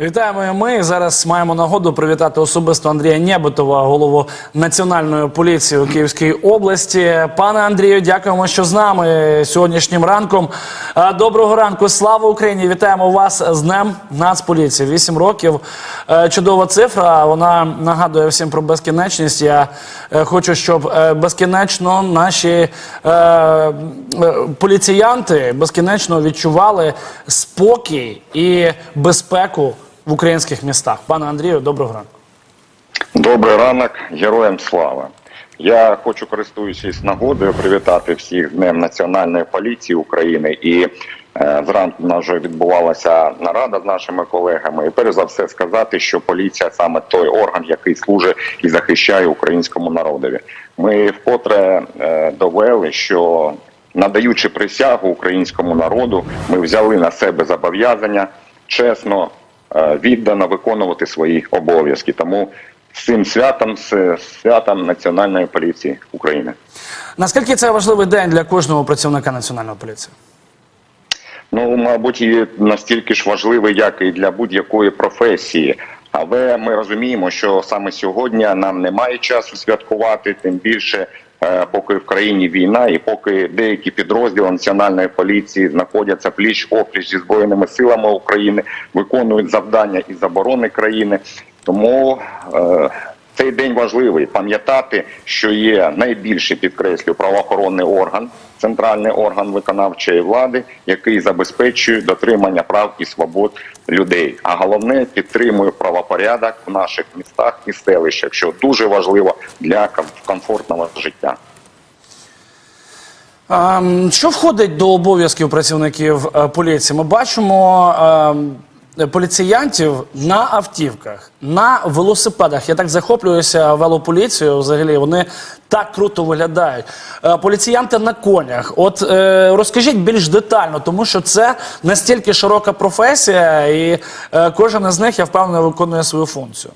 Вітаємо ми. Зараз маємо нагоду привітати особисто Андрія Нєбитова, голову національної поліції у Київській області. Пане Андрію, дякуємо, що з нами сьогоднішнім ранком. Е, Доброго ранку, слава Україні! Вітаємо вас з Днем Нацполіції. Вісім років. Е, Чудова цифра. Вона нагадує всім про безкінечність. Я е, хочу, щоб безкінечно наші поліціянти безкінечно відчували спокій і безпеку в українських містах. Пане Андрію, доброго ранку. Добрий ранок, героям слава. Я хочу, користуючись нагодою, привітати всіх Днем Національної поліції України. І е, зранку в нас вже відбувалася нарада з нашими колегами. І перш за все сказати, що поліція саме той орган, який служить і захищає українському народові. Ми вкотре е, довели, що надаючи присягу українському народу, ми взяли на себе зобов'язання чесно, віддано виконувати свої обов'язки. Тому з цим святом, з святом Національної поліції України. Наскільки це важливий день для кожного працівника національної поліції? Ну, мабуть, і настільки ж важливий, як і для будь-якої професії. Але ми розуміємо, що саме сьогодні нам немає часу святкувати, тим більше. Е, Поки в країні війна, і поки деякі підрозділи національної поліції знаходяться пліч опліч зі збройними силами України, виконують завдання із оборони країни. Тому е, цей день важливий пам'ятати, що є найбільший підкреслю правоохоронний орган, центральний орган виконавчої влади, який забезпечує дотримання прав і свобод людей. А головне підтримує правопорядок в наших містах і селищах, що дуже важливо для комфортного життя. Ем, Що входить до обов'язків працівників е, поліції? Ми бачимо ем, поліціянтів на автівках, на велосипедах. Я так захоплююся велополіцією. Взагалі вони так круто виглядають. Е, Поліціянти на конях. От е, розкажіть більш детально, тому що це настільки широка професія, і е, кожен із них я впевнений виконує свою функцію.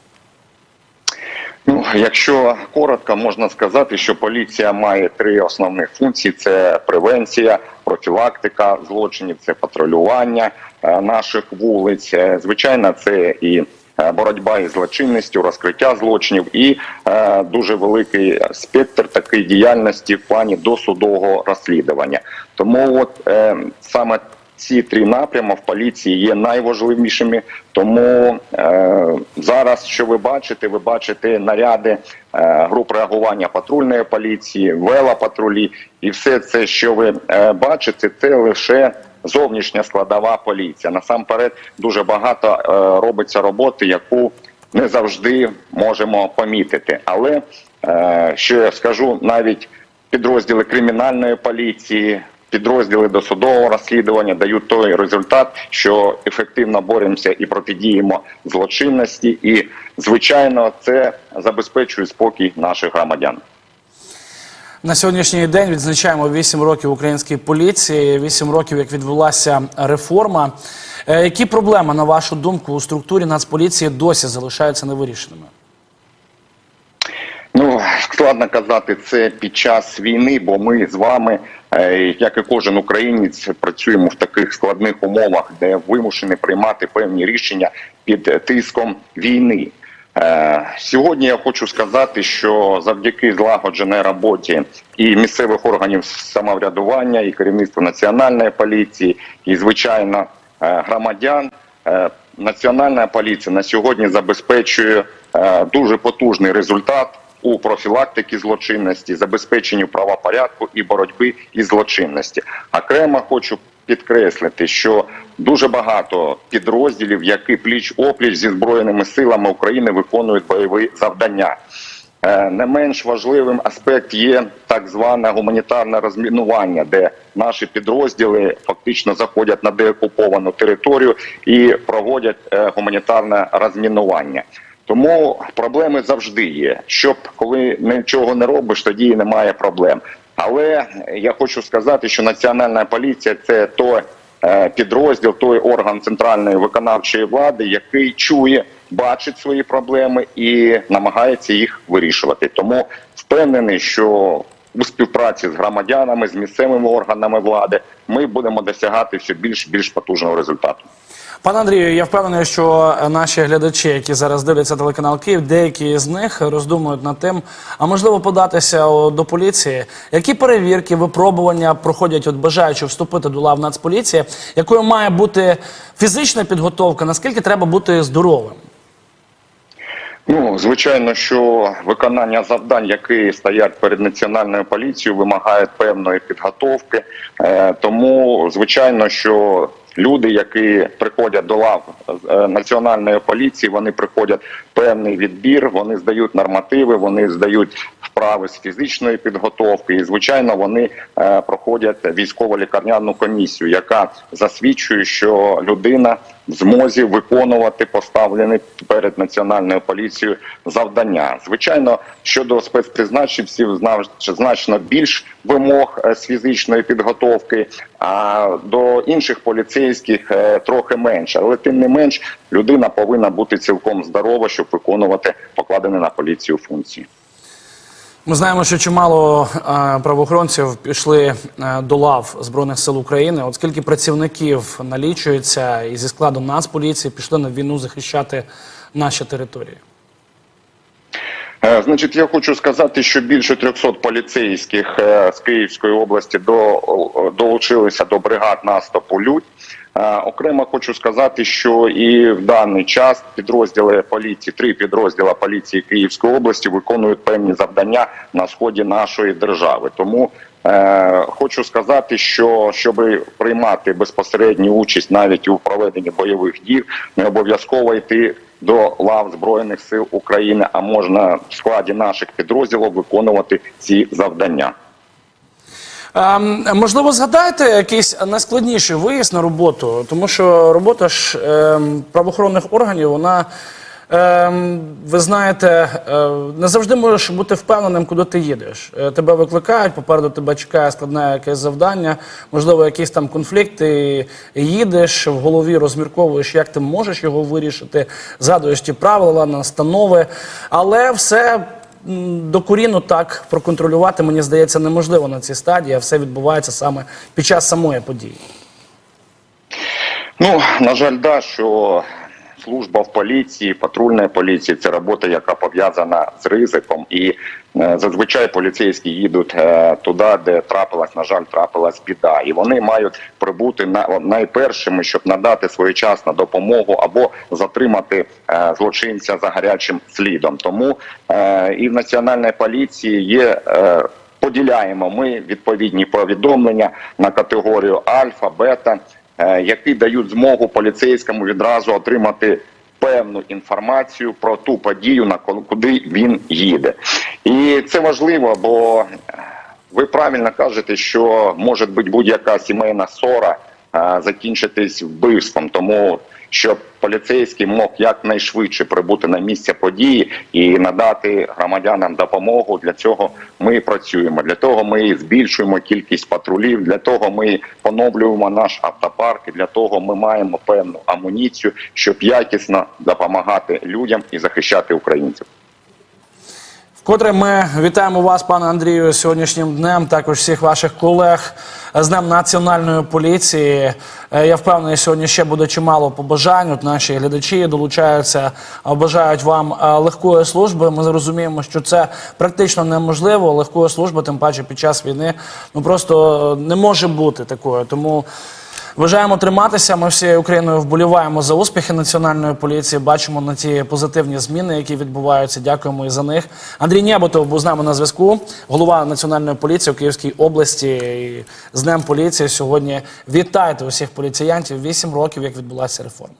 Ну, якщо коротко, можна сказати, що поліція має три основних функції: це превенція, профілактика злочинів, це патрулювання наших вулиць. Е, Звичайно, це і е, боротьба із злочинністю, розкриття злочинів, і е, дуже великий спектр такої діяльності в плані досудового розслідування. Тому, от е, саме ці три напрями в поліції є найважливішими. Тому е, зараз, що ви бачите, ви бачите наряди е, груп реагування патрульної поліції, велопатрулі, і все це, що ви е, бачите, це лише зовнішня складова поліція. Насамперед, дуже багато е, робиться роботи, яку не завжди можемо помітити. Але е, що я скажу, навіть підрозділи кримінальної поліції. Підрозділи досудового розслідування дають той результат, що ефективно боремося і протидіємо злочинності, і звичайно, це забезпечує спокій наших громадян. На сьогоднішній день відзначаємо 8 років української поліції, 8 років, як відбулася реформа. Е, Які проблеми, на вашу думку, у структурі Нацполіції досі залишаються невирішеними? Ну складно казати це під час війни, бо ми з вами, е, як і кожен українець, працюємо в таких складних умовах, де вимушені приймати певні рішення під тиском війни. Е, Сьогодні я хочу сказати, що завдяки злагодженій роботі і місцевих органів самоврядування, і керівництва національної поліції, і звичайно е, громадян. е, Національна поліція на сьогодні забезпечує дуже потужний результат у профілактиці злочинності, забезпеченню правопорядку і боротьби із злочинності. Окремо хочу підкреслити, що дуже багато підрозділів, які пліч опліч зі збройними силами України виконують бойові завдання. Е, Не менш важливим аспект є так зване гуманітарне розмінування, де наші підрозділи фактично заходять на деокуповану територію і проводять е, гуманітарне розмінування. Тому проблеми завжди є. Щоб коли нічого не робиш, тоді немає проблем. Але я хочу сказати, що національна поліція це той е, підрозділ, той орган центральної виконавчої влади, який чує, бачить свої проблеми і намагається їх вирішувати. Тому впевнений, що у співпраці з громадянами, з місцевими органами влади, ми будемо досягати все більш більш потужного результату. Пане Андрію, я впевнений, що наші глядачі, які зараз дивляться телеканал Київ, деякі з них роздумують над тим, а можливо податися до поліції. Які перевірки, випробування проходять, от бажаючи вступити до лав Нацполіції, якою має бути фізична підготовка, наскільки треба бути здоровим? Ну, звичайно, що виконання завдань, які стоять перед національною поліцією, вимагають певної підготовки. Е, тому, звичайно, що люди, які приходять до лав е, національної поліції, вони приходять певний відбір, вони здають нормативи, вони здають вправи з фізичної підготовки, і звичайно, вони е, проходять військово-лікарняну комісію, яка засвідчує, що людина в змозі виконувати поставлені перед національною поліцією завдання. Звичайно, щодо спецпризначенців значно більш вимог е, з фізичної підготовки, а до інших поліцейських е, трохи менше. Але тим не менш, людина повинна бути цілком здорова, щоб виконувати покладені на поліцію функції. Ми знаємо, що чимало е, правоохоронців пішли е, до лав Збройних сил України. От скільки працівників налічується і зі складу Нацполіції пішли на війну захищати наші території? Е, Значить, я хочу сказати, що більше 300 поліцейських е, з Київської області до, долучилися до бригад наступу «Людь». Е, Окремо хочу сказати, що і в даний час підрозділи поліції, три підрозділи поліції Київської області виконують певні завдання на сході нашої держави. Тому хочу сказати, що щоб приймати безпосередню участь навіть у проведенні бойових дій, не обов'язково йти до лав збройних сил України, а можна в складі наших підрозділів виконувати ці завдання. Ем, можливо, згадайте якийсь найскладніший виїзд на роботу, тому що робота ж ем, правоохоронних органів, вона. Ем, ви знаєте, е, не завжди можеш бути впевненим, куди ти їдеш. Е, Тебе викликають, попереду тебе чекає складне якесь завдання, можливо, якийсь там конфлікт, ти їдеш в голові, розмірковуєш, як ти можеш його вирішити, згадуєш ті правила, настанови, але все докорінно так проконтролювати, мені здається, неможливо на цій стадії, а все відбувається саме під час самої події. Ну на жаль, да, що служба в поліції, патрульної поліції це робота, яка пов'язана з ризиком, і е, зазвичай поліцейські їдуть е, туди, де трапилась, на жаль, трапилась біда, і вони мають прибути на найпершими, щоб надати своєчасну допомогу або затримати е, злочинця за гарячим слідом. Тому і в національній поліції є. Поділяємо ми відповідні повідомлення на категорію альфа, бета, які дають змогу поліцейському відразу отримати певну інформацію про ту подію, на куди він їде. І це важливо, бо е, ви правильно кажете, що може бути будь-яка сімейна ссора е, закінчитись вбивством, тому щоб поліцейський мог якнайшвидше прибути на місце події і надати громадянам допомогу. Для цього ми працюємо. Для того ми збільшуємо кількість патрулів. Для того ми поновлюємо наш автопарк. Для того ми маємо певну амуніцію, щоб якісно допомагати людям і захищати українців. Вкотре ми вітаємо вас, пане Андрію, сьогоднішнім днем. Також всіх ваших колег з Днем Національної поліції. Е, Я впевнений, сьогодні ще буде чимало побажань. От наші глядачі долучаються, бажають вам е, легкої служби. Ми зрозуміємо, що це практично неможливо. Легкої служби, тим паче під час війни, ну просто не може бути такою. Тому. Бажаємо триматися. Ми всією Україною вболіваємо за успіхи національної поліції. Бачимо на ті позитивні зміни, які відбуваються. Дякуємо і за них. Андрій Нєботов був з нами на зв'язку. Голова національної поліції у Київській області І з Днем поліції. Сьогодні вітайте усіх поліціянтів. Вісім років як відбулася реформа.